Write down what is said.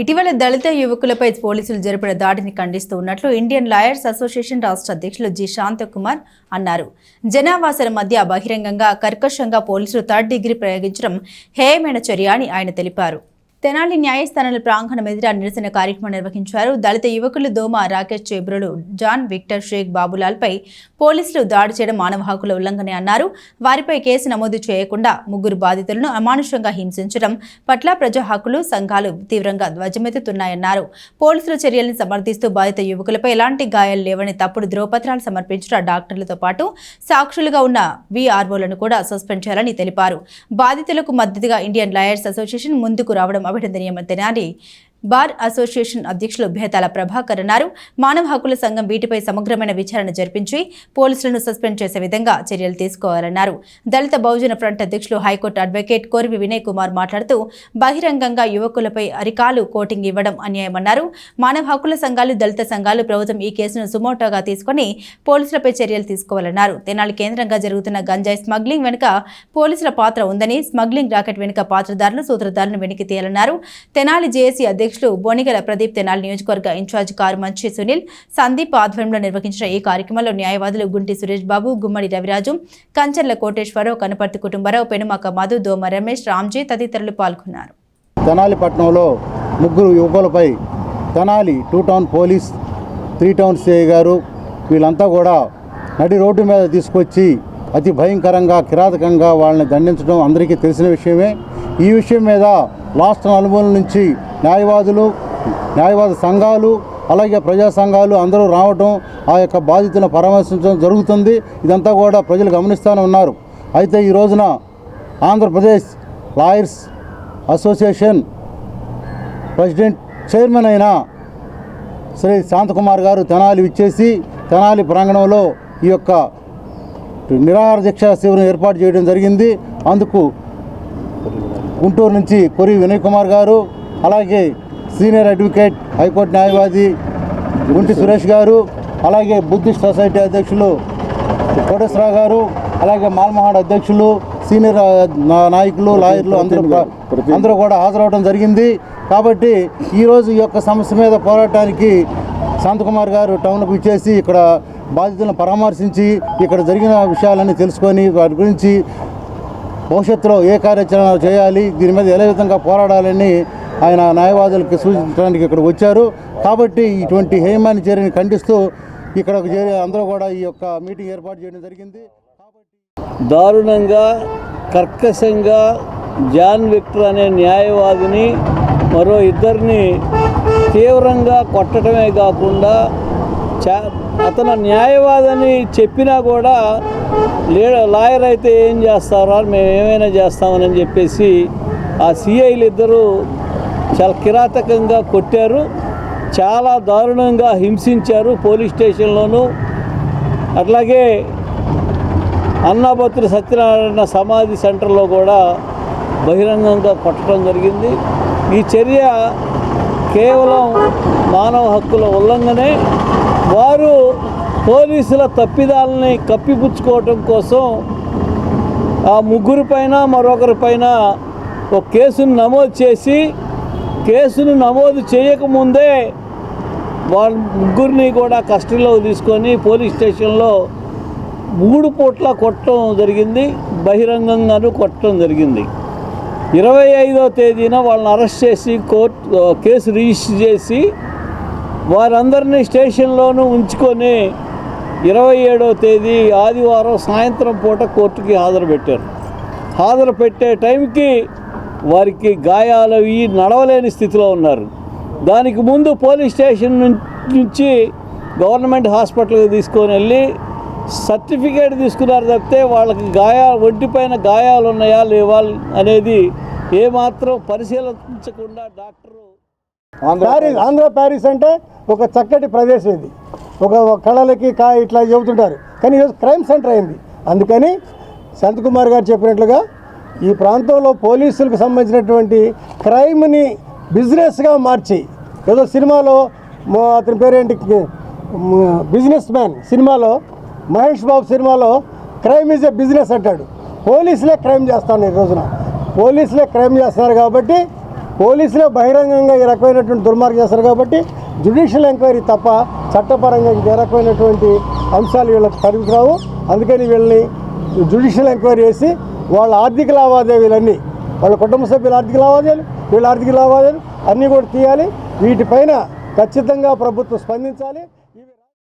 ఇటీవల దళిత యువకులపై పోలీసులు జరిపిన దాడిని ఖండిస్తూ ఉన్నట్లు ఇండియన్ లాయర్స్ అసోసియేషన్ రాష్ట్ర అధ్యక్షులు జి. శాంతకుమార్ అన్నారు. జనావాసాల మధ్య బహిరంగంగా కర్కశంగా పోలీసులు థర్డ్ డిగ్రీ ప్రయోగించడం హేయమైన చర్య అని ఆయన తెలిపారు. తెనాలి న్యాయస్థానాల ప్రాంగణం ఎదుట నిరసన కార్యక్రమం నిర్వహించారు దళిత యువకులు దోమ రాకేష్ చేబ్రులు జాన్ విక్టర్ షేక్ బాబులాల్పై పోలీసులు దాడి చేయడం మానవ హక్కుల ఉల్లంఘన అన్నారు. వారిపై కేసు నమోదు చేయకుండా ముగ్గురు బాధితులను అమానుషంగా హింసించడం పట్ల ప్రజా హక్కులు సంఘాలు తీవ్రంగా ధ్వజమెత్తుతున్నాయన్నారు. పోలీసుల చర్యల్ని సమర్థిస్తూ బాధిత యువకులపై ఎలాంటి గాయాలు లేవని తప్పుడు ధ్రువపత్రాలు సమర్పించిన డాక్టర్లతో పాటు సాక్షులుగా ఉన్న విఆర్ఓలను కూడా సస్పెండ్ చేయాలని తెలిపారు. బాధితులకు మద్దతుగా ఇండియన్ లాయర్స్ అసోసియేషన్ ముందుకు రావడం అభినందనీయమని తెనాలి బార్ అసోసియేషన్ అధ్యక్షులు భేతాల ప్రభాకర్ అన్నారు. మానవ హక్కుల సంఘం వీటిపై సమగ్రమైన విచారణ జరిపించి పోలీసులను సస్పెండ్ చేసే విధంగా చర్యలు తీసుకోవాలన్నారు. దళిత బహుజన ఫ్రంట్ అధ్యక్షులు high court advocate Korivi Vinay Kumar మాట్లాడుతూ బహిరంగంగా యువకులపై అరికాలు కోటింగ్ ఇవ్వడం అన్యాయమన్నారు. మానవ హక్కుల సంఘాలు దళిత సంఘాలు ప్రభుత్వం ఈ కేసును సుమోటోగా తీసుకుని పోలీసులపై చర్యలు తీసుకోవాలన్నారు. తెనాలి కేంద్రంగా జరుగుతున్న గంజాయి స్మగ్లింగ్ వెనుక పోలీసుల పాత్ర ఉందని స్మగ్లింగ్ రాకెట్ వెనుక పాత్రదారులు సూత్రధారులను వెనక్కి తీయాలన్నారు. తెనాలి జేఏసీ అధ్యక్షులు బోనిగల ప్రదీప్ తెనాలి నియోజకవర్గ ఇన్ఛార్జ్ కారు మంచి సునీల్ సందీప్ ఆధ్వర్యంలో నిర్వహించిన ఈ కార్యక్రమంలో న్యాయవాదులు గుంటి సురేష్ బాబు గుమ్మడి రవిరాజు కంచర్ల కోటేశ్వరరావు కనపర్తి కుటుంబరావు పెనుమాక మధు దోమ రమేష్ రామ్జీ తదితరులు పాల్గొన్నారు. తెనాలి పట్టణంలో ముగ్గురు యువకులపై Tenali two town police three town CI గారు వీళ్ళంతా కూడా నడి రోడ్డు మీద తీసుకొచ్చి అతి భయంకరంగా కిరాతకంగా వాళ్ళని దండించడం అందరికీ తెలిసిన విషయమే. ఈ విషయం మీద లాస్ట్ నలుమూల నుంచి న్యాయవాదులు న్యాయవాద సంఘాలు అలాగే ప్రజా సంఘాలు అందరూ రావటం ఆ యొక్క బాధితులను పరామర్శించడం జరుగుతుంది. ఇదంతా కూడా ప్రజలు గమనిస్తూనే ఉన్నారు. అయితే ఈ రోజున Andhra Pradesh lawyers association president chairman అయిన శ్రీ శాంతకుమార్ గారు తెనాలి ఇచ్చేసి తెనాలి ప్రాంగణంలో ఈ యొక్క నిరాహార దీక్ష శిబిరం ఏర్పాటు చేయడం జరిగింది. అందుకు గుంటూరు నుంచి కొరి వినయ్ కుమార్ గారు అలాగే సీనియర్ అడ్వకేట్ హైకోర్టు న్యాయవాది గుంటి సురేష్ గారు అలాగే బుద్ధిస్ట్ సొసైటీ అధ్యక్షులు కోటేశ్వరరావు గారు అలాగే మాల్మహాడ్ అధ్యక్షులు సీనియర్ నాయకులు లాయర్లు అందరూ అందరూ కూడా హాజరవడం జరిగింది. కాబట్టి ఈరోజు ఈ యొక్క సమస్య మీద పోరాటానికి శాంతకుమార్ గారు టౌన్కు ఇచ్చేసి ఇక్కడ బాధితులను పరామర్శించి ఇక్కడ జరిగిన విషయాలన్నీ తెలుసుకొని వాటి గురించి భవిష్యత్తులో ఏ కార్యాచరణ చేయాలి దీని మీద ఏ విధంగా పోరాడాలని ఆయన న్యాయవాదులకు సూచించడానికి ఇక్కడ వచ్చారు. కాబట్టి ఇటువంటి హేమాని చర్యని ఖండిస్తూ ఇక్కడ చేరి అందరూ కూడా ఈ యొక్క మీటింగ్ ఏర్పాటు చేయడం జరిగింది. దారుణంగా కర్కశంగా జాన్ విక్టర్ అనే న్యాయవాదిని మరో ఇద్దరిని తీవ్రంగా కొట్టడమే కాకుండా చా అతను న్యాయవాదని చెప్పినా కూడా లే లాయర్ అయితే ఏం చేస్తారా మేము ఏమైనా చేస్తామని చెప్పేసి ఆ సిఐలు ఇద్దరు చాలా కిరాతకంగా కొట్టారు. చాలా దారుణంగా హింసించారు పోలీస్ స్టేషన్లోనూ. అట్లాగే అన్నాపత్రి సత్యనారాయణ సమాధి సెంటర్లో కూడా బహిరంగంగా కొట్టడం జరిగింది. ఈ చర్య కేవలం మానవ హక్కుల ఉల్లంఘనే. వారు పోలీసుల తప్పిదాలని కప్పిపుచ్చుకోవటం కోసం ఆ ముగ్గురి పైన మరొకరి పైన ఒక కేసును నమోదు చేసి కేసును నమోదు చేయకముందే వాళ్ళ ముగ్గురిని కూడా కస్టడీలో తీసుకొని పోలీస్ స్టేషన్లో మూడు పూట్ల కొట్టడం జరిగింది బహిరంగంగాను కొట్టడం జరిగింది. ఇరవై ఐదో తేదీన వాళ్ళని అరెస్ట్ చేసి కోర్టు కేసు రిజిస్టర్ చేసి వారందరినీ స్టేషన్లోనూ ఉంచుకొని ఇరవై ఏడో తేదీ ఆదివారం సాయంత్రం పూట కోర్టుకి హాజరు పెట్టారు. హాజరు పెట్టే టైంకి వారికి గాయాలు అవి నడవలేని స్థితిలో ఉన్నారు. దానికి ముందు పోలీస్ స్టేషన్ నుంచి గవర్నమెంట్ హాస్పిటల్కి తీసుకొని వెళ్ళి సర్టిఫికేట్ తీసుకున్నారు తప్పితే వాళ్ళకి గాయాలు ఒంటిపైన గాయాలు ఉన్నాయా లేవా అనేది ఏమాత్రం పరిశీలించకుండా డాక్టరు ప్యారిస్. ఆంధ్ర ప్యారిస్ అంటే ఒక చక్కటి ప్రదేశం ఇది. ఒక కళలకి కా ఇట్లా చెబుతుంటారు. కానీ ఈరోజు క్రైమ్ సెంటర్ అయింది. అందుకని శాంతకుమార్ గారు చెప్పినట్లుగా ఈ ప్రాంతంలో పోలీసులకు సంబంధించినటువంటి క్రైమ్ని బిజినెస్గా మార్చి ఏదో సినిమాలో అతని పేరేంటి బిజినెస్ మ్యాన్ సినిమాలో మహేష్ బాబు సినిమాలో క్రైమ్ ఈజ్ ఏ బిజినెస్ అంటాడు. పోలీసులే క్రైమ్ చేస్తాను ఈ రోజున. పోలీసులే క్రైమ్ చేస్తున్నారు కాబట్టి పోలీసులే బహిరంగంగా ఈ రకమైనటువంటి దుర్మార్గం చేస్తారు కాబట్టి జ్యుడిషియల్ ఎంక్వైరీ తప్ప చట్టపరంగా ఇంకే రకమైనటువంటి అంశాలు వీళ్ళకి పరిమిరావు అందుకని వీళ్ళని జ్యుడిషియల్ ఎంక్వైరీ చేసి వాళ్ళ ఆర్థిక లావాదేవీలన్నీ వాళ్ళ కుటుంబ సభ్యుల ఆర్థిక లావాదేవీలు వీళ్ళ ఆర్థిక లావాదేవీలు అన్నీ కూడా తీయాలి. వీటిపైన ఖచ్చితంగా ప్రభుత్వం స్పందించాలి.